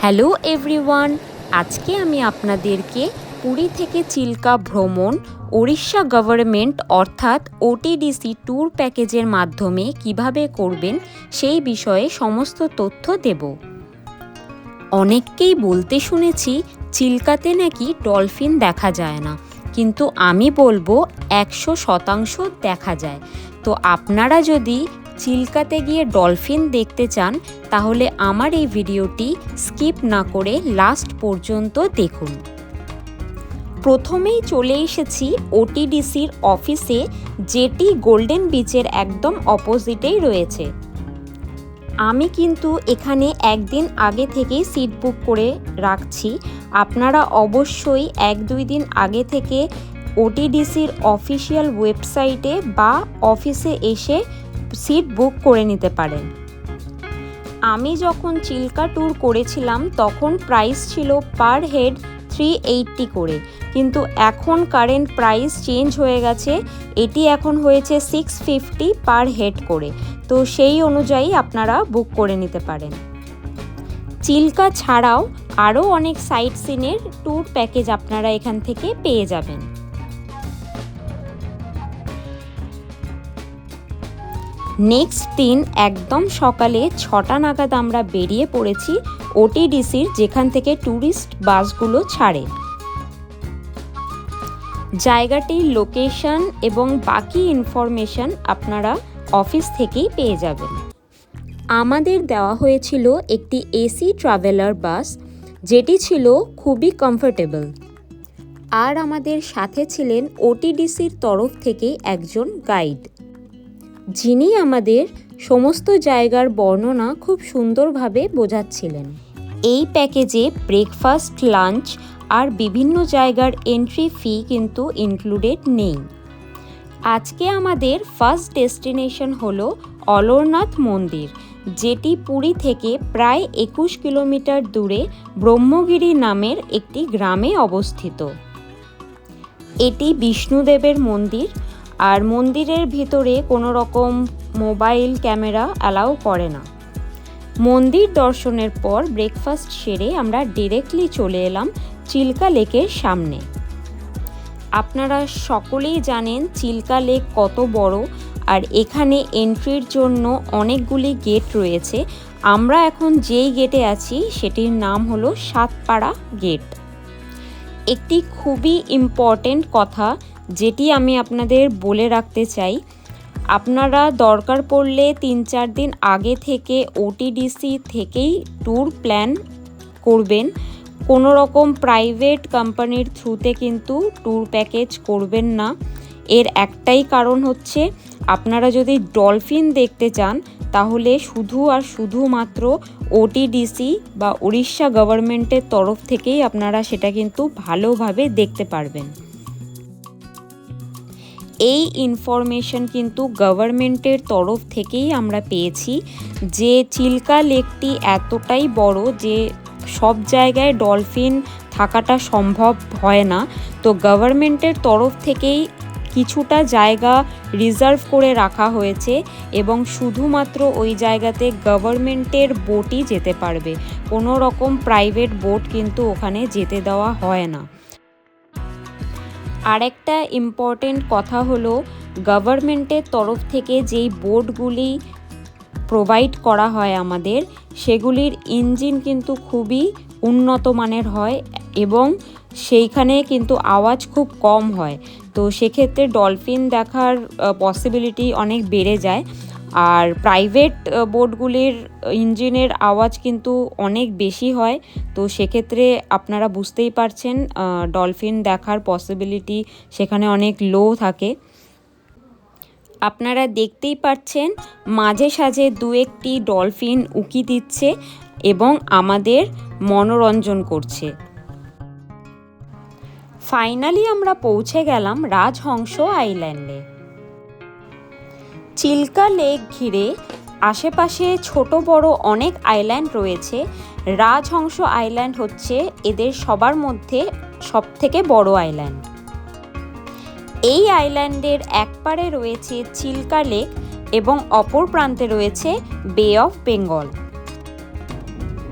Hello everyone, আজকে আমি আপনাদেরকে পুরী থেকে চিল্কা ভ্রমণ, ওড়িশা গভর্নমেন্ট অর্থাৎ ওটিডিসি ট্যুর প্যাকেজের মাধ্যমে কীভাবে করবেন সেই বিষয়ে সমস্ত তথ্য দেব। অনেককেই বলতে শুনেছি চিল্কাতে নাকি ডলফিন দেখা যায় না, কিন্তু আমি বলব একশো শতাংশ দেখা যায়। তো আপনারা যদি চিল্কাতে গিয়ে ডলফিন দেখতে চান, তাহলে আমার এই ভিডিওটি স্কিপ না করে লাস্ট পর্যন্ত দেখুন। প্রথমেই চলে এসেছি ওটিডিসির অফিসে, যেটি গোল্ডেন বিচের একদম অপোজিটেই রয়েছে। আমি কিন্তু এখানে একদিন আগে থেকেই সিট বুক করে রাখছি। আপনারা অবশ্যই এক দুই দিন আগে থেকে ওটিডিসির অফিসিয়াল ওয়েবসাইটে বা অফিসে এসে সিট বুক করে নিতে পারেন। আমি যখন চিল্কা ট্যুর করেছিলাম, তখন প্রাইস ছিল পার হেড থ্রি এইটটি করে। কিন্তু এখন কারেন্ট প্রাইস চেঞ্জ হয়ে গেছে, এটি এখন হয়েছে সিক্স ফিফটি পার হেড করে। তো সেই অনুযায়ী আপনারা বুক করে নিতে পারেন। চিল্কা ছাড়াও আরও অনেক সাইট সিনের ট্যুর প্যাকেজ আপনারা এখান থেকে পেয়ে যাবেন। নেক্সট দিন একদম সকালে ছটা নাগাদ আমরা বেরিয়ে পড়েছি ওটিডিসির যেখান থেকে ট্যুরিস্ট বাসগুলো ছাড়ে। জায়গাটির লোকেশন এবং বাকি ইনফরমেশন আপনারা অফিস থেকেই পেয়ে যাবেন। আমাদের দেওয়া হয়েছিল একটি এসি ট্রাভেলার বাস যেটি ছিল খুবই কমফোর্টেবল আর আমাদের সাথে ছিলেন ওটিডিসির তরফ থেকে একজন গাইড যিনি আমাদের সমস্ত জায়গার বর্ণনা খুব সুন্দরভাবে বোঝাচ্ছিলেন। এই প্যাকেজে ব্রেকফাস্ট লাঞ্চ আর বিভিন্ন জায়গার এন্ট্রি ফি কিন্তু ইনক্লুডেড নেই। আজকে আমাদের ফার্স্ট ডেস্টিনেশন হলো অলরনাথ মন্দির, যেটি পুরী থেকে প্রায় একুশ কিলোমিটার দূরে ব্রহ্মগিরি নামের একটি গ্রামে অবস্থিত। এটি বিষ্ণুদেবের মন্দির আর মন্দিরের ভিতরে কোনো রকম মোবাইল ক্যামেরা অ্যালাউ করে না। মন্দির দর্শনের পর ব্রেকফাস্ট সেরে আমরা ডিরেক্টলি চলে এলাম চিল্কা লেকের সামনে। আপনারা সকলেই জানেন চিল্কা লেক কত বড় আর এখানে এন্ট্রির জন্য অনেকগুলি গেট রয়েছে। আমরা এখন যেই গেটে আছি সেটির নাম হলো সাতপাড়া গেট। একটি খুবই ইম্পর্টেন্ট কথা যেটি আমি আপনাদের বলে রাখতে চাই, আপনারা দরকার পড়লে তিন চার দিন আগে থেকে ওটিডিসি থেকেই ট্যুর প্ল্যান করবেন। কোনো রকম প্রাইভেট কোম্পানির থ্রুতে কিন্তু ট্যুর প্যাকেজ করবেন না। এর একটাই কারণ হচ্ছে, আপনারা যদি ডলফিন দেখতে চান, তাহলে শুধু আর শুধুমাত্র ওটিডিসি বা উড়িষ্যা গভর্নমেন্টের তরফ থেকেই আপনারা সেটা কিন্তু ভালোভাবে দেখতে পারবেন। এই ইনফরমেশন কিন্তু গভর্নমেন্টের তরফ থেকেই আমরা পেয়েছি যে চিল্কা লেকটি এতটাই বড় যে সব জায়গায় ডলফিন থাকাটা সম্ভব হয় না। তো গভর্নমেন্টের তরফ থেকেই কিছুটা জায়গা রিজার্ভ করে রাখা হয়েছে এবং শুধুমাত্র ওই জায়গাতে গভর্নমেন্টের বোটই যেতে পারবে। কোনো রকম প্রাইভেট বোট কিন্তু ওখানে যেতে দেওয়া হয় না। আরেকটা ইম্পর্টেন্ট কথা হলো গভর্নমেন্টের তরফ থেকে যেই বোর্ডগুলি প্রোভাইড করা হয় আমাদের, সেগুলির ইঞ্জিন কিন্তু খুবই উন্নত মানের হয় এবং সেইখানে কিন্তু আওয়াজ খুব কম হয়। তো সেক্ষেত্রে ডলফিন দেখার পসিবিলিটি অনেক বেড়ে যায়। আর প্রাইভেট বোটগুলির ইঞ্জিনের আওয়াজ কিন্তু অনেক বেশি হয়। তো সেক্ষেত্রে আপনারা বুঝতেই পারছেন ডলফিন দেখার পসিবিলিটি সেখানে অনেক লো থাকে। আপনারা দেখতেই পাচ্ছেন মাঝে সাঝে দু একটি ডলফিন উকি দিচ্ছে এবং আমাদের মনোরঞ্জন করছে। ফাইনালি আমরা পৌঁছে গেলাম রাজহংস আইল্যান্ডে চিল্কা লেক ঘিরে আশেপাশে ছোট বড় অনেক আইল্যান্ড রয়েছে। রাজহংস আইল্যান্ড হচ্ছে এদের সবার মধ্যে সবথেকে বড় আইল্যান্ড। এই আইল্যান্ডের এক পারে রয়েছে চিল্কা লেক এবং অপর প্রান্তে রয়েছে বে অফ বেঙ্গল।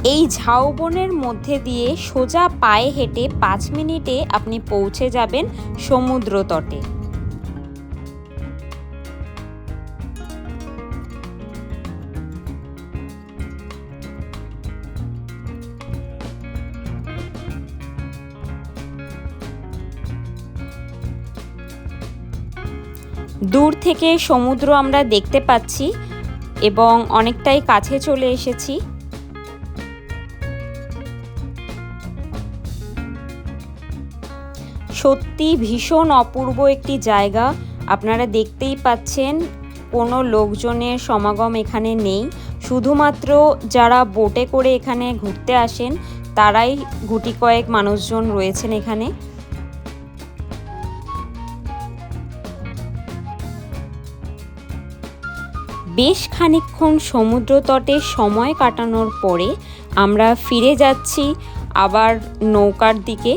এই ঝাউবনের মধ্যে দিয়ে সোজা পায়ে হেঁটে পাঁচ মিনিটে আপনি পৌঁছে যাবেন সমুদ্র তটে দূর থেকে সমুদ্র আমরা দেখতে পাচ্ছি এবং অনেকটাই কাছে চলে এসেছি। সত্যি ভীষণ অপূর্ব একটি জায়গা। আপনারা দেখতেই পাচ্ছেন, কোনো লোকজনের সমাগম এখানে নেই। শুধুমাত্র যারা বোটে করে এখানে ঘুরতে আসেন, তারাই গুটি কয়েক মানুষজন রয়েছেন এখানে। বেশ খানিকক্ষণ সমুদ্র তটে সময় কাটানোর পরে আমরা ফিরে যাচ্ছি আবার নৌকার দিকে।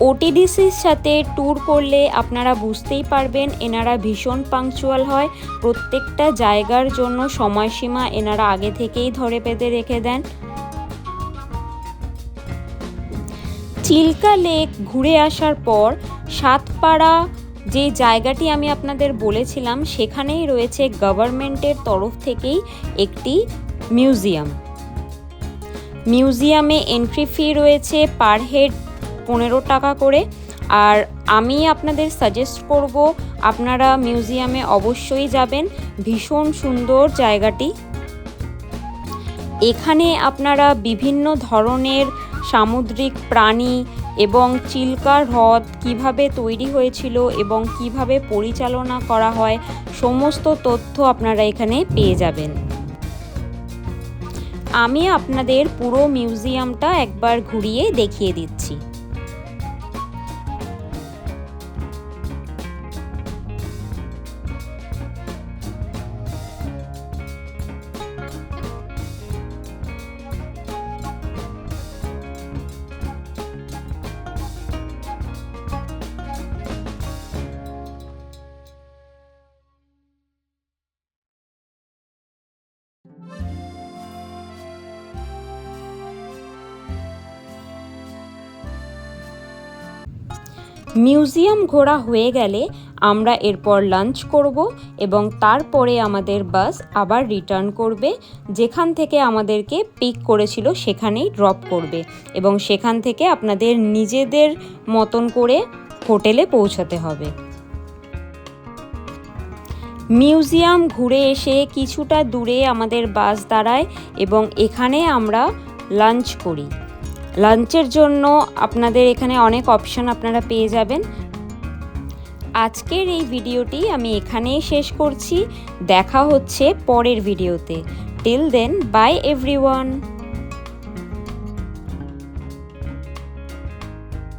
ওটিডিসির সাথে ট্যুর করলে আপনারা বুঝতেই পারবেন এনারা ভীষণ পাংচুয়াল হয়। প্রত্যেকটা জায়গার জন্য সময়সীমা এনারা আগে থেকেই ধরে পেতে রেখে দেন। চিল্কা লেক ঘুরে আসার পর সাতপাড়া যে জায়গাটি আমি আপনাদের বলেছিলাম, সেখানেই রয়েছে গভর্নমেন্টের তরফ থেকেই একটি মিউজিয়াম। মিউজিয়ামে এন্ট্রি ফি রয়েছে পার হেড পনেরো টাকা করে। আর আমি আপনাদের সাজেস্ট করব, আপনারা মিউজিয়ামে অবশ্যই যাবেন। ভীষণ সুন্দর জায়গাটি। এখানে আপনারা বিভিন্ন ধরনের সামুদ্রিক প্রাণী এবং চিল্কা হ্রদ কীভাবে তৈরি হয়েছিল এবং কীভাবে পরিচালনা করা হয়, সমস্ত তথ্য আপনারা এখানে পেয়ে যাবেন। আমি আপনাদের পুরো মিউজিয়ামটা একবার ঘুরিয়ে দেখিয়ে দিচ্ছি। মিউজিয়াম ঘোরা হয়ে গেলে আমরা এরপর লাঞ্চ করব এবং তারপরে আমাদের বাস আবার রিটার্ন করবে, যেখান থেকে আমাদেরকে পিক করেছিল সেখানেই ড্রপ করবে এবং সেখান থেকে আপনাদের নিজেদের মতন করে হোটেলে পৌঁছাতে হবে। মিউজিয়াম ঘুরে এসে কিছুটা দূরে আমাদের বাস দাঁড়ায় এবং এখানে আমরা লাঞ্চ করি। লাঞ্চের জন্য আপনাদের এখানে অনেক অপশান আপনারা পেয়ে যাবেন। আজকের এই ভিডিওটি আমি এখানেই শেষ করছি। দেখা হচ্ছে পরের ভিডিওতে। Till then by everyone